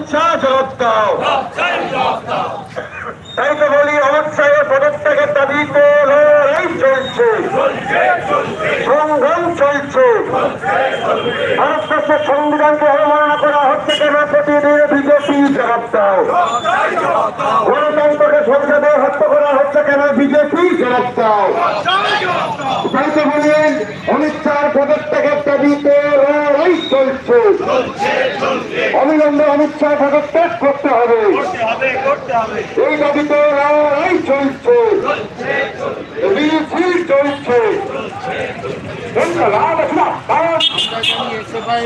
অমিত শাহ জবাব দাও তাই তো বলি অমিত শাহের পদত্যাগের দাবিতে লড়াই চলছে। সংগ্রাম চলছে। ভারতবর্ষের সংবিধানকে অবমাননা করা হচ্ছে কেন প্রতিদিন বিজেপি জবাব দাও গণতন্ত্রকে সংসদে হত্যা করা হচ্ছে কেন বিজেপি জবাব দাও তাই তো অমিত শাহর পদত্যাগের দাবিতে লড়াই চলছে। অবিলম্বে অমিত শাহ ঠাকুর ত্যাগ করতে হবে। এই দাবিতে লড়াই চলছে। মিছিল চলছে। ধন্যবাদ সবাই